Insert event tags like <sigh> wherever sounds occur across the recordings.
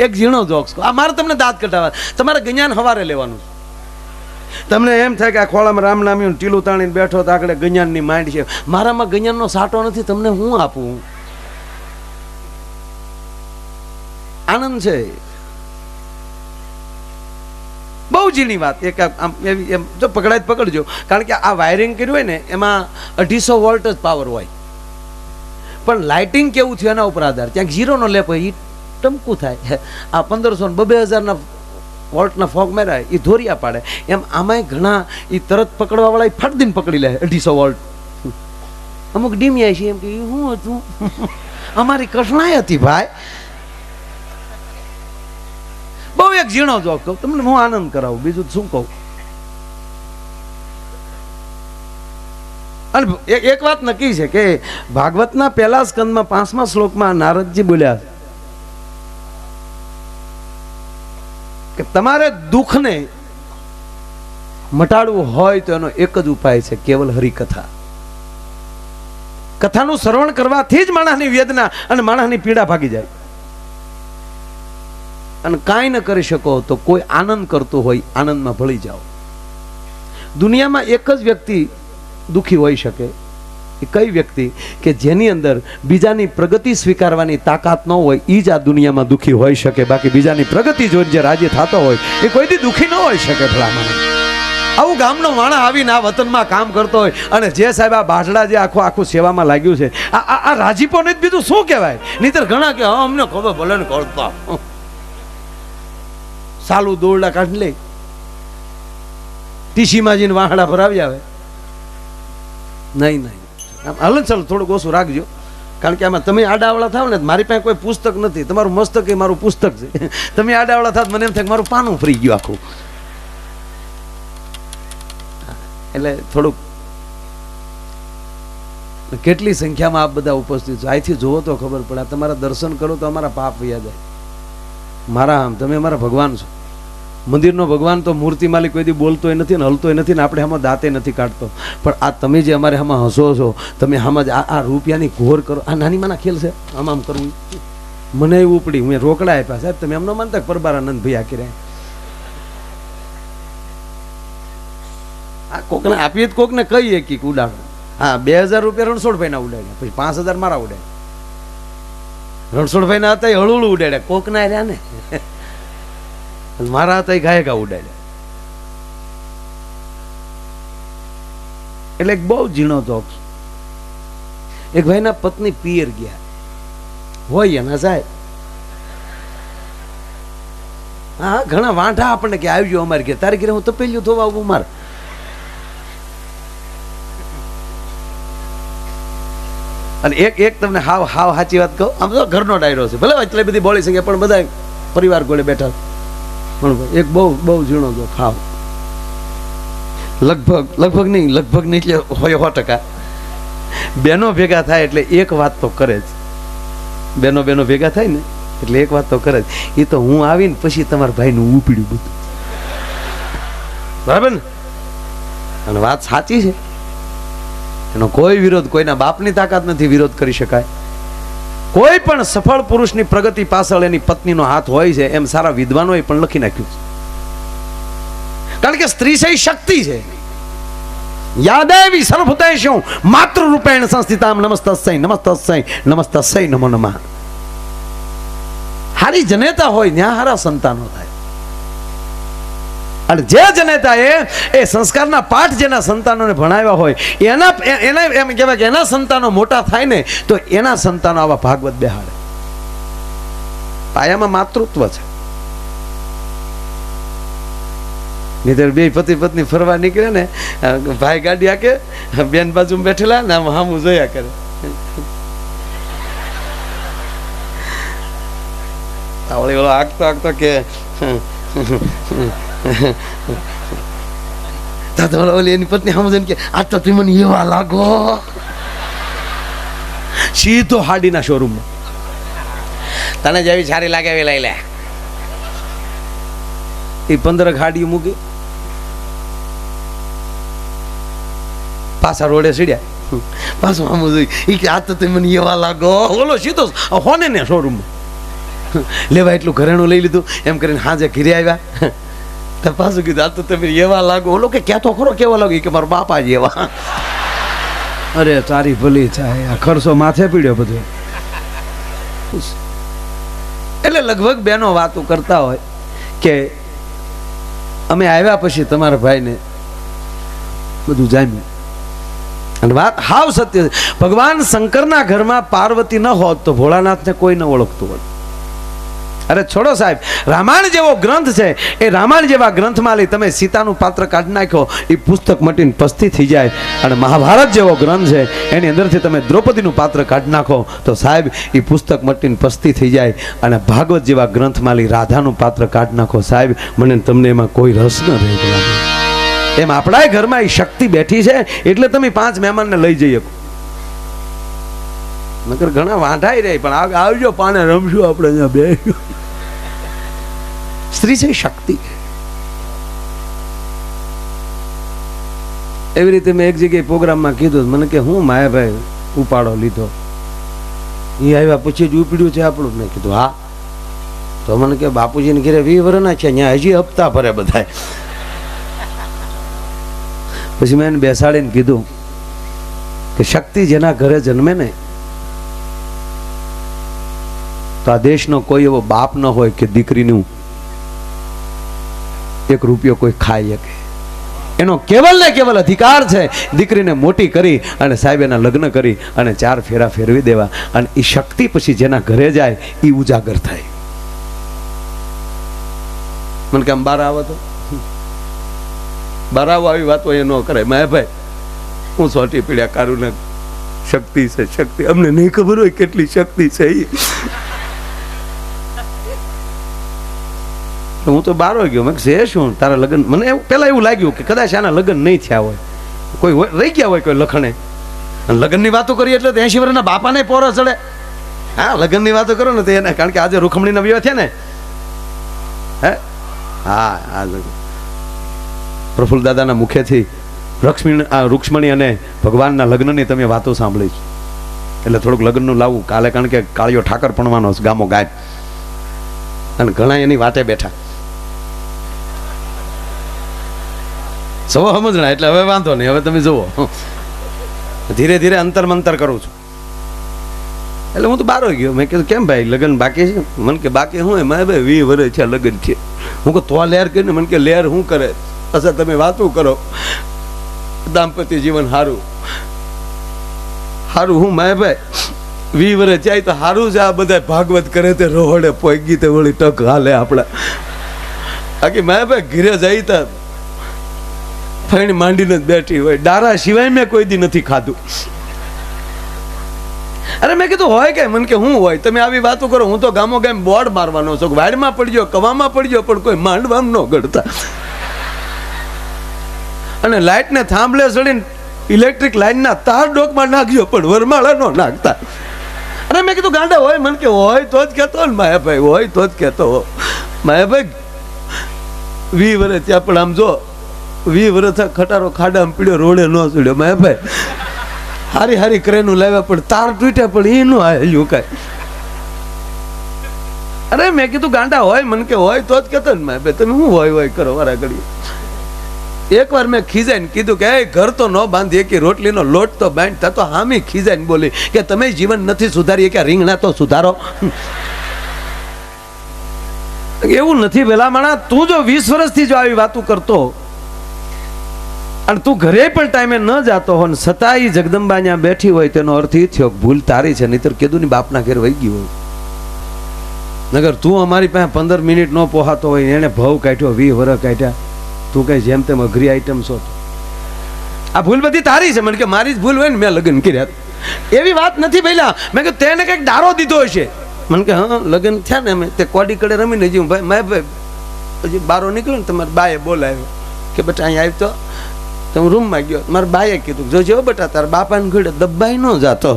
એક ઝીણો જોક્સ આ મારે તમને દાંત કઢાવવા. તમારે ગજાન હવારે લેવાનું તમને એમ થાય કે આ ખોળામાં રામ નામ્યું ટીલું તાણીને બેઠો તો આગળ ગજાનની માંડ છે. મારામાં ગંજાનનો સાટો નથી તમને હું આપું? આનંદ છે. બહુ ઝીણી વાત. એક આમ એવી એમ જો પકડાય પકડજો. કારણ કે આ વાયરિંગ કર્યું હોય ને એમાં અઢીસો વોલ્ટ જ પાવર હોય. પણ લાઇટિંગ કેવું થયું એના ઉપર આધાર. ક્યાંક ઝીરોનો લેપ હોય એ ટમકું થાય. આ પંદરસો ને બબે હજારના વોલ્ટના ફોગ માર્યા એ ધોરિયા પાડે. એમ આમાંય ઘણા એ તરત પકડવાવાળા ફટ દઈને પકડી લે, અઢીસો વોલ્ટ. અમુક ડીમિયા છે, એમ કે, "ઈ શું હતું? અમારી કઠણાઈ હતી, ભાઈ. બહુ એક ઝીણો જોક કહું. તમને હું આનંદ કરાવું, બીજું શું કહું? અને એક વાત નક્કી છે કે ભાગવતના પહેલા સ્કંદમાં પાંચમા શ્લોકમાં નારદજી બોલ્યા કે તમારે દુઃખને મટાડવું હોય તો એનો એક જ ઉપાય છે, કેવલ હરિકથા. કથાનું શ્રવણ કરવાથી જ માણસની વેદના અને માણસની પીડા ભાગી જાય. અને કાંઈ ન કરી શકો તો કોઈ આનંદ કરતો હોય, આનંદમાં ભળી જાઓ. દુનિયામાં એક જ વ્યક્તિ દુઃખી હોઈ શકે. એ કઈ વ્યક્તિ કે જેની અંદર બીજાની પ્રગતિ સ્વીકારવાની તાકાત ન હોય એ જ આ દુનિયામાં દુઃખી હોઈ શકે. બાકી બીજાની પ્રગતિ જોઈને જે રાજી થતો હોય, એ કોઈથી દુઃખી ન હોઈ શકે ભલામણ. આવું ગામનો માણસ આવીને આ વતનમાં કામ કરતો હોય અને જે સાહેબ આ બાજડા જે આખું આખું સેવામાં લાગ્યું છે, આ આ રાજીપોને રાજીપો જ બીજું શું કહેવાય? નહીતર ઘણા કે અમને ખબર, ભલે ને કરતા. સાલું દોરડા કાઢી લે. ટીસીમાં જઈને વાહડા ભરાવી આવે. નહીં નહીં. હાલો ને થોડુંક ઓછું રાખજો. કારણ કે આમાં તમે આડાવડા થાવ ને મારી પાસે કોઈ પુસ્તક નથી. તમારું મસ્તક એ મારું પુસ્તક છે. <laughs> તમે આડાવડા થાવ મને એમ થાય મારું પાનું ફરી ગયું આખું. એટલે થોડુંક કેટલી સંખ્યામાં આપ બધા ઉપસ્થિત છો? અહીંથી જુઓ તો ખબર પડે. તમારા દર્શન કરો તો અમારા પાપ વ્યા જાય. મારા આમ, તમે અમારા ભગવાન છો. મંદિરનો ભગવાન તો મૂર્તિ માલિક કોઈ બોલતોય નથી ને હલતોય નથી ને આપણે આમાં દાંતે નથી કાઢતો. પણ આ તમે જે અમારે આમાં હસો છો, તમે આમાં જ આ રૂપિયાની ઘોર કરો. આ નાની માના ખેલ છે. આમ આમ કરવું. મને એવું ઉપડી. મેં રોકડા આપ્યા. સાહેબ, તમે એમ ન માનતા પરબારાનંદ ભાઈ આખી રહ્યા આ કોકને આપીએ તો કોકને કહીએ કે ઉડાડો. હા, બે હજાર રૂપિયા રણછોડભાઈના ઉડાડ્યા. પછી પાંચ હજાર મારા ઉડાડ્યા. રણછોડભાઈના હતા એ હળુળું ઉડાડ્યા. કોકના રહ્યા ને? મારા હતા એ ગાયકા ઉડાડ્યા. એટલે એક બહુ ઝીણો જોક. એક ભાઈના પત્ની પિયર ગયા. હોય એના સાહેબ. હા, ઘણા વાંઠા આપણને કે આવજો અમારે કે તારે ઘરે હું તપેલ્યું થવા આવું મારે. અને એક એક તમને હાવ હાવ સાચી વાત કહું. આમ તો ઘરનો ડાયરો છે. ભલે એટલી બધી બોલી શકે પણ બધા પરિવાર ગોળે બેઠા. પણ એક બહુ બહુ ઝીણો જો ખાવ. લગભગ લગભગ નહીં લગભગ નહીં એટલે હોય સો ટકા. બેનો ભેગા થાય એટલે એક વાત તો કરે જ. બેનો બેનો ભેગા થાય ને એટલે એક વાત તો કરે જ. એ તો હું આવીને પછી તમારા ભાઈનું ઉપડ્યું બધું. બરાબર ને? અને વાત સાચી છે. એનો કોઈ વિરોધ કોઈના બાપની તાકાત નથી વિરોધ કરી શકાય. કોઈ પણ સફળ પુરુષની પ્રગતિ પાછળ એની પત્નીનો હાથ હોય છે, એમ સારા વિદ્વાનોએ પણ લખી નાખ્યું છે. કારણ કે સ્ત્રી છે શક્તિ છે. યાદેવી સર્વભૂતેષુ માતૃ રૂપેણ સંસ્થિતામ નમસ્તસ્ય નમસ્તસ્ય નમસ્તસ્ય નમો નમઃ. હારી જનેતા હોય ત્યાં હારા સંતાનો થાય. અને જે જનેતા એ એ સંસ્કારના પાઠ જેના સંતાનોને ભણાવ્યા હોય, એના એના એમ કહેવાય કે એના સંતાનો મોટા થાય ને, તો એના સંતાનો આવા ભાગવત બેહાડે. પાયામાં માતૃત્વ છે. નહીતર બે પતિ પત્ની ફરવા નીકળે ને ભાઈ ગાડી આકે, બેન બાજુ બેઠેલા ને આમ હામું જોયા કરે. આવડે ઓલો આગતો આગતો કે દાદા ઓલા એની પત્ની સમજે કે આ તો તમે મને એવા લાગો. સીધો હાડીના શોરૂમમાં તને જેવી સારી લાગે એવી લઈ લે. એ પંદર હાડી મૂકી. પાછા રોડે સીડ્યા. પાછું આમ જોઈ એ કે આ તો તમે મને એવા લાગો. ઓલો સીધો હોને ને શોરૂમ લેવા એટલું ઘરેણું લઈ લીધું. એમ કરીને હાજે ઘીરે આવ્યા. તો પાછું કીધું આ તો તમે એવા લાગો ઓલો કે ક્યાં તો ખરો કેવા લાગો કે મારા બાપા જ એવા અરે તારી ભલી થાય. આ ખર્ચો માથે પીડ્યો બધો. એટલે લગભગ બેનો વાતો કરતા હોય કે અમે આવ્યા પછી તમારા ભાઈને બધું જામ્યું અને વાત હાવ સત્ય ભગવાન શંકરના ઘરમાં પાર્વતી ન હોત તો ભોળાનાથને કોઈ ન ઓળખતું હોત અરે છોડો સાહેબ, રામાયણ જેવો ગ્રંથ છે, એ રામાયણ જેવા ગ્રંથમાં લઈ તમે સીતાનું પાત્ર કાઢી નાખો એ પુસ્તક મટીને પસ્તી થઈ જાય. અને મહાભારત જેવો ગ્રંથ છે, એની અંદરથી તમે દ્રૌપદીનું પાત્ર કાઢી નાખો, તો સાહેબ, એ પુસ્તક મટીને પસ્તી થઈ જાય. અને ભાગવત જેવા ગ્રંથમાં લઈ રાધાનું પાત્ર કાઢી નાખો, સાહેબ, મને તમને એમાં કોઈ રસ ન રહે. એમ આપણા ઘરમાં એ શક્તિ બેઠી છે, એટલે તમે પાંચ મહેમાનને લઈ જઈ શકો. નકર ઘણા વાંધાઈ રહે, પણ આવ- આવજો, પાને રમશું આપણે અહીંયા બે. સ્ત્રી છે શક્તિ. એવી રીતે મેં એક જગ્યાએ પ્રોગ્રામમાં કીધું, મને કે હું માયાભાઈ ઉપાડો લીધો. એ આવ્યા પછી જ ઉપડ્યું છે આપણું. મેં કીધું, હા. તો મને કે, બાપુજીને ઘરે વી વરના છે અહીંયા હજી હપ્તા ભરે બધાય. પછી મેં એને બેસાડીને કીધું કે, શક્તિ જેના ઘરે જન્મે ને તો કોઈ એવો બાપ ન હોય કે દીકરીનું એક રૂપિયો કોઈ ખાઈ શકે. એનો કેવલ ને કેવલ અધિકાર છે. દીકરીને મોટી કરી અને સાહેબ એના લગ્ન કરી અને ચાર ફેરા ફેરવી દેવા. અને એ શક્તિ પછી જેના ઘરે જાય એ ઉજાગર થાય. મને કે આમ બાર આવો તો. બાર આવો, આવી વાતો એ ન કરે. માયાભાઈ હું સોટી પીડ્યા કારું ને શક્તિ છે, શક્તિ. અમને નહીં ખબર હોય કેટલી શક્તિ છે ઈ. તો હું તો બારો ગયો. મેં જે શું? તારા લગ્ન મને એવું પહેલા એવું લાગ્યું કે કદાચ આના લગ્ન નહીં થયા હોય. કોઈ રહી ગયા હોય કોઈ લખણે. અને લગ્નની વાતો કરી એટલે તો એસી વર્ષના બાપાને પોરો ચડે. હા, લગ્નની વાતો કરો ને તો એને કારણ કે આજે રૂખમણીના વિવાહ થયા ને. હે? હા, આ લગ્ન. પ્રફુલ્લ દાદાના મુખેથી લક્ષ્મી આ રૂક્ષ્મણી અને ભગવાનના લગ્નની તમે વાતો સાંભળી છે. એટલે થોડુંક લગ્નનું લાવવું કાલે કારણ કે કાળિયો ઠાકર પણવાનો છે ગામો ગાય અને ઘણા એની વાટે બેઠા. સૌ સમજણા એટલે હવે વાંધો નહીં, હવે તમે જુઓ. ધીરે ધીરે અંતર મંતર કરું છું. એટલે હું તો બારો ગયો. મેં કીધું, કેમ ભાઈ, લગ્ન બાકી છે? મને કે, બાકી હું મેં ભાઈ વી વરે છે લગ્ન છે. હું કહું, તો લેર કરીને? મને કે લેર શું કરે? અચ્છા, તમે વાતું કરો. દાંપત્ય જીવન સારું સારું હું, માય ભાઈ? વી વરે જાય તો સારું છે આ બધા ભાગવત કરે તે રોહડે પોગી તે વળી ટક હાલે આપણા. બાકી માય ભાઈ ઘીરે જાય તા ફઈણ માંડીને જ બેઠી હોય. ડારા સિવાય મેં કોઈ દી નથી ખાધું. અરે મેં કીધું, હોય કે? મને કે, હું હોય. તમે આવી વાતો કરો, હું તો ગામો ગામ બોર્ડ મારવાનો છું. વાડમાં પડજો કવામાં પડજો પણ કોઈ માંડવામાં ન ગળતા અને લાઇટને થાંભલે ચડીને ઇલેક્ટ્રિક લાઇનના તાર ડોકમાં નાખજો પણ વરમાળા ન નાખતા. અરે મેં કીધું, ગાંડા હોય? મને કે, હોય, તો જ કહેતો ને માયાભાઈ, હોય તો જ કહેતો. માયાભાઈ વી વરે ત્યાં પણ આમ જો વી વર્ષ ખટારો ખાડામાં પીડ્યો રોડે ન ચડ્યો. માયાભાઈ હારી હારી ક્રેનું લાવ્યા, પણ તાર તૂટ્યા, પણ એ ન હાલ્યું કાંઈ. અરે, મેં કીધું ગાંડા હોય, મને કે હોય, તો જ કહેતો ને માયાભાઈ તમે શું હોય હોય, કરો, વારા ઘડી એકવાર મેં ખીજાઈને કીધું કે, એ, ઘર તો ન બાંધી કે રોટલીનો લોટ તો બાંધ. તો હામી ખીજાઈને બોલી કે, તમે જીવન નથી સુધારી કે રીંગણા તો સુધારો. એવું નથી પેલા માણા તું જો વીસ વર્ષથી જો આવી વાતું કરતો અને તું ઘરે પણ ટાઈમે ન જાતો હો ને છતાં ઈ જગદંબા ત્યાં બેઠી હોય, તેનો અર્થ એ થયો ભૂલ તારી છે, નહીતર કીધું ની બાપના ઘેર વહી ગયું હોય. નગર તું અમારી પાસે પંદર મિનિટ ન પોહાતો હોય, એને ભાવ કાઢ્યો વી વર કાઢ્યા. તું કઈ જેમ તેમ અઘરી આઈટમ છો આ ભૂલ બધી તારી છે, મને કે મારી જ ભૂલ હોય ને, મેં લગ્ન કર્યા. એવી વાત નથી પહેલા મેં કે તેને કંઈક ડારો દીધો હશે. મને કે, હા લગ્ન થયા ને અમે. તે કોડી કડે રમીને જીવ ભાઈ મેં ભાઈ. પછી બારો નીકળ્યો ને, તમારે બાએ બોલાવ્યો કે, બેટા, અહીંયા આવી તો તો હું રૂમમાં ગયો. મારા બાએ કીધું જોજો બેટા, તારા બાપાને ઘડે દબાઈ ન જાતો.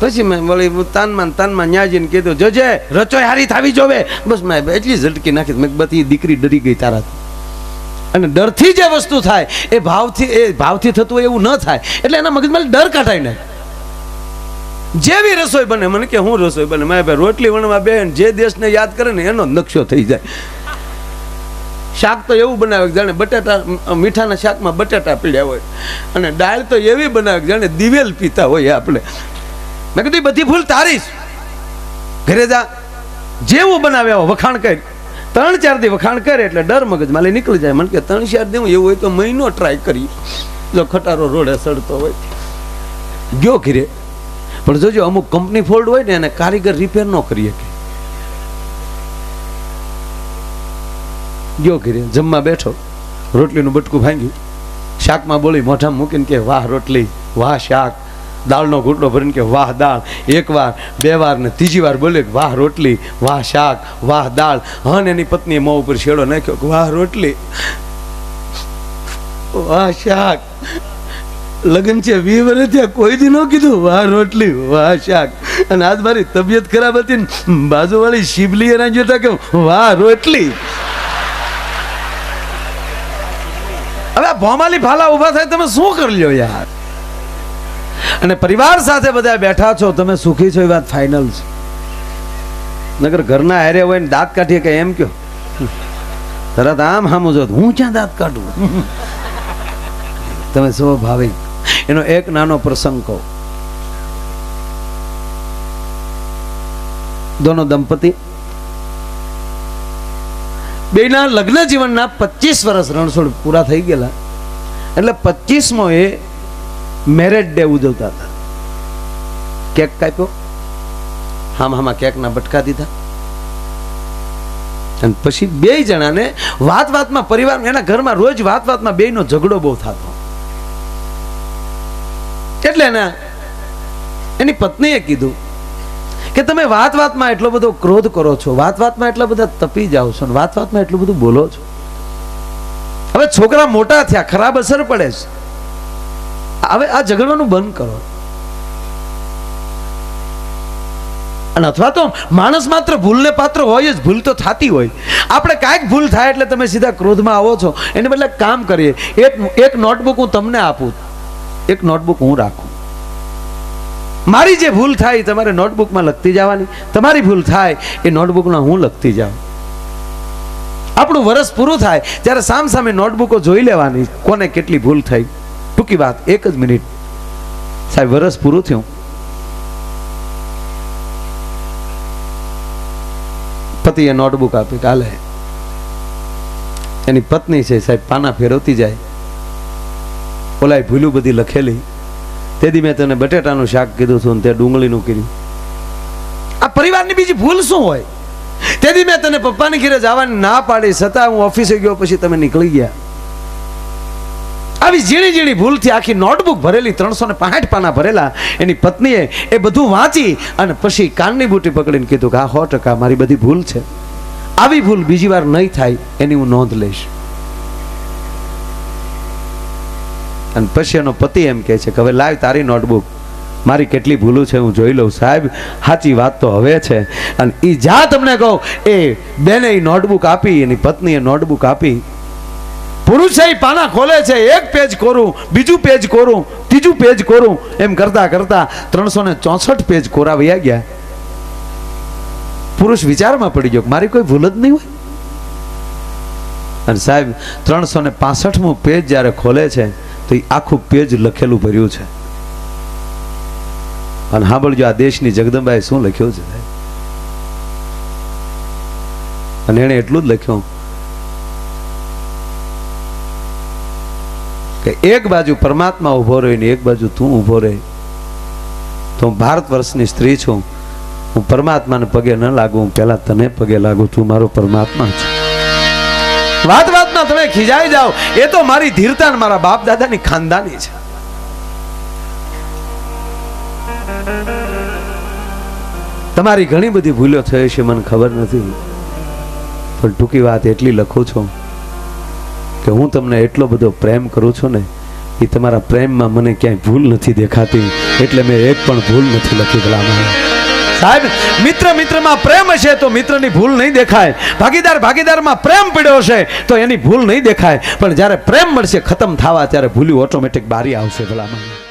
પછી મેં વળી તાનમાં તાનમાં ન્યાજીને કીધું, જોજે રચોય હારી થાવી જોવે. બસ મેં એટલી ઝટકી નાખી. મેં બધી દીકરી ડરી ગઈ તારા અને ડરથી જે વસ્તુ થાય, એ ભાવથી એ ભાવથી થતું હોય એવું ન થાય. એટલે એના મગજમાં ડર કાઢાય ને. જેવી રસોઈ બને, મને કે હું રસોઈ બને. મારે ભાઈ રોટલી વણવા બે જે દેશને યાદ કરે ને એનો નકશો થઈ જાય. શાક તો એવું બનાવે કે જાણે બટાટા મીઠાના શાકમાં બટાટા પીડ્યા હોય. અને દાળ તો એવી બનાવે જાણે દિવેલ પીતા હોય આપણે. મેં કીધું બધી ભૂલ તારી જ." ઘરે જા. જેવું બનાવે આવો, વખાણ કર. ત્રણ ચાર દી વખાણ કરે એટલે ડર મગજમાં લઈ નીકળી જાય. મને કે ત્રણ ચાર દી એવું હોય તો મહિનો ટ્રાય કરી. જો ખટારો રોડે સડતો હોય. ગયો ઘીરે. પણ જોજો, અમુક કંપની ફોલ્ડ હોય ને એને કારીગર રિપેર ન કરી શકે. ગયો ઘીરે, જમવા બેઠો. રોટલીનું બટકું ભાંગ્યું. શાકમાં બોલી મોઢામાં મૂકીને કે વાહ રોટલી, વાહ શાક. દાળનો ઘૂંટડો ભરીને કે વાહ દાળ. એક વાર બે વાર ને ત્રીજી વાર બોલે વાહ રોટલી, વાહ શાક, વાહ દાળ. હન એની પત્નીએ મોં ઉપર છેડો નાખ્યો કે વાહ રોટલી, વાહ શાક. લગ્ન છે વી વર્ષ થયા, કોઈ દી ન કીધું, વાહ રોટલી, વાહ શાક. અને આજ મારી તબિયત ખરાબ હતી ને બાજુવાળી શિબલી એના જોતા કે વાહ રોટલી. હવે ભોમાલી ભાલા ઊભા થાય, તમે શું કરી લ્યો યાર? અને પરિવાર સાથે બધા બેઠા છો, તમે સુખી છો, એ વાત ફાઇનલ છે. નગર ઘરના હારે હોય ને દાંત કાઢીએ કે એમ કયો? તરત આમ હામું જો હું ક્યાં દાંત કાઢું? તમે સ્વભાવિક એનો એક નાનો પ્રસંગ કહો. દોનો દંપતી બેના લગ્ન જીવનના પચીસ વર્ષ રણછોડ પૂરા થઈ ગયેલા. એટલે પચીસમો એ મેરેજ ડે ઉજવતા હતા. કેક કાપ્યો. હામ હામાં કેકના બટકા દીધા. અને પછી બે જણાને વાત વાતમાં પરિવાર એના ઘરમાં રોજ વાત વાતમાં બેયનો ઝઘડો બહુ થતો. એટલે એના એની પત્નીએ કીધું કે તમે વાત વાતમાં એટલો બધો ક્રોધ કરો છો વાત વાતમાં એટલા બધા તપી જાઓ છો વાત વાતમાં એટલું બધું બોલો છો? હવે છોકરા મોટા થયા, ખરાબ અસર પડે છે. હવે આ ઝઘડવાનું બંધ કરો. અને અથવા તો માણસ માત્ર ભૂલને પાત્ર હોય જ, ભૂલ તો થતી હોય. આપણે કાંઈક ભૂલ થાય એટલે તમે સીધા ક્રોધમાં આવો છો. એને બદલે કામ કરીએ. એક એક નોટબુક હું તમને આપું. એક નોટબુક હું રાખું. મારી જે ભૂલ થાય તમારે નોટબુકમાં લખતી જવાની. તમારી ભૂલ થાય એ નોટબુકમાં હું લખતી જાઉં. આપણું વરસ પૂરું થાય ત્યારે સામ સામે નોટબુકો જોઈ લેવાની કોને કેટલી ભૂલ થઈ. ટૂંકી વાત, એક જ મિનિટ. સાહેબ, વરસ પૂરું થયું. પતિએ નોટબુક આપી કાલે એની પત્ની છે સાહેબ, પાના ફેરવતી જાય. ઓલાએ ભૂલું બધી લખેલી. તેથી મેં તને બટેટાનું શાક કીધું છું ને તે ડુંગળીનું કીધું આ પરિવારની બીજી ભૂલ શું હોય? તેથી મેં તને પપ્પાની ઘેરે જવાની ના પાડી, છતાં હું ઓફિસે ગયો પછી તમે નીકળી ગયા. આવી ઝીણી ઝીણી ભૂલથી આખી નોટબુક ભરેલી, ત્રણસો ને પાંઠ પાના ભરેલા, એની પત્નીએ એ બધું વાંચી અને પછી કાનની બુટી પકડીને કીધું કે આ સો ટકા મારી બધી ભૂલ છે. આવી ભૂલ બીજી વાર નહીં થાય, એની હું નોંધ લઈશ. અને પછી એનો પતિ એમ કહે છે કે હવે લાવ તારી નોટબુક. મારી કેટલી ભૂલું છે, હું જોઈ લઉં સાહેબ. સાચી વાત તો હવે છે. અને એ જા તમને કહું, એ બેને એ નોટબુક આપી, એની પત્નીએ નોટબુક આપી. પુરુષે પાના ખોલે છે, એક પેજ કોરું, બીજું પેજ કોરું, ત્રીજું પેજ કોરું. એમ કરતા કરતા ત્રણસો ને ચોસઠ પેજ કોરા વયા ગયા. પુરુષ વિચારમાં પડી ગયો મારી કોઈ ભૂલ જ નહીં હોય. અને સાહેબ ત્રણસો ને પેજ જ્યારે ખોલે છે આખું પેજ લખેલું ભર્યું છે. અને સાંભળજો, આ દેશની જગદંબાએ શું લખ્યું છે અને એણે એટલું જ લખ્યું. કે એક બાજુ પરમાત્મા ઊભો રહે ને એક બાજુ તું ઊભો રહે. તો હું ભારત વર્ષની સ્ત્રી છું. હું પરમાત્માને પગે ન લાગુ, હું પહેલા તને પગે લાગુ. તું મારો પરમાત્મા છે. વાત વાતમાં તમે ખીજાઈ જાઓ. એ તો મારી ધીરતા મારા બાપ દાદાની ખાનદાની છે. તમારી ઘણી બધી ભૂલો થઈ છે મને ખબર નથી. પણ ટૂંકી વાત એટલી લખું છું કે હું તમને એટલો બધો પ્રેમ કરું છું ને, એ તમારા પ્રેમમાં મને ક્યાંય ભૂલ નથી દેખાતી. એટલે મેં એક પણ ભૂલ નથી લખી ભલામાં સાહેબ, મિત્ર મિત્રમાં પ્રેમ હશે તો મિત્રની ભૂલ નહીં દેખાય. ભાગીદાર ભાગીદારમાં પ્રેમ પડ્યો છે તો એની ભૂલ નહીં દેખાય. પણ જ્યારે પ્રેમ મળશે, ખતમ થવા ત્યારે ભૂલી ઓટોમેટિક બારી આવશે ભલામાં